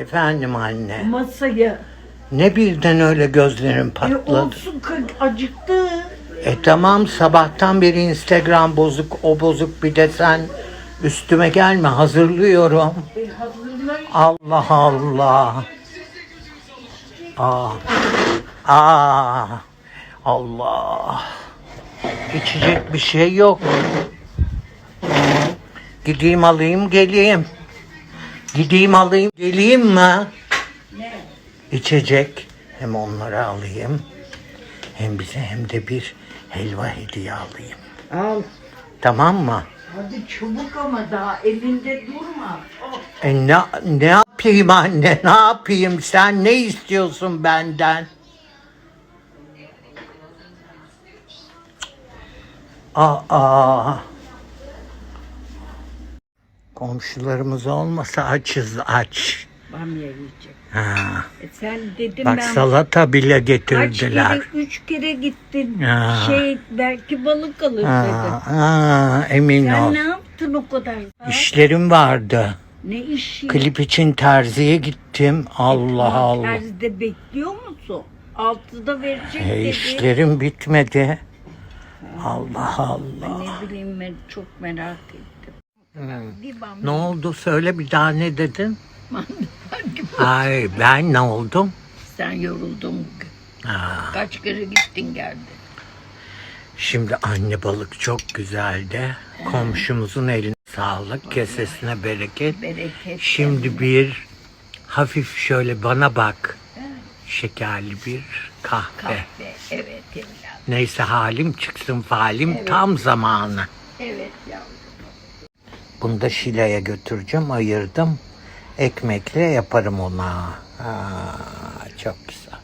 Efendim anne. Masaya. Ne birden öyle gözlerim E patladı. olsun kız acıktı. E tamam sabahtan beri Instagram bozuk, o bozuk bir de sen üstüme gelme hazırlıyorum. E hazırlayın. Allah Allah. Aa. Aa. Allah. İçecek bir şey yok. Gideyim alayım geleyim. Gideyim alayım geleyim mi? Ne? İçecek. Hem onları alayım. Hem bize hem de bir helva hediye alayım. Al. Tamam mı? Hadi çabuk ama daha elinde durma. Oh. E ne, ne yapayım anne ne yapayım sen ne istiyorsun benden? Aa. Komşularımız olmasa açız aç. Bamya yiyecek. Ha. E sen dedim Bak ben salata bile kaç getirdiler. kere, üç kere gittin. Ya. Şey belki balık alır Ha, dedim. ha, emin Sen ol. ne yaptın o kadar? Ha? İşlerim vardı. Ne işi? Klip için terziye gittim. Allah Allah. Terzide bekliyor musun? Altıda verecek E, dedi. işlerim bitmedi. Allah Allah. Ne bileyim ben çok merak ettim. Bir bamya. Ne oldu söyle bir daha ne dedin? Ay ben ne oldum? Sen yoruldun. Ha, Kaç kere gittin geldin. şimdi anne balık çok güzeldi. Komşumuzun eline sağlık, kesesine bereket. Bereket. Şimdi bir hafif şöyle bana bak. Şekerli bir kahve. Kahve. Evet evladım. Neyse halim çıksın falim tam zamanı. Evet. Bunu da Şile'ye götüreceğim. Ayırdım. Ekmekle yaparım ona. Ha, çok güzel.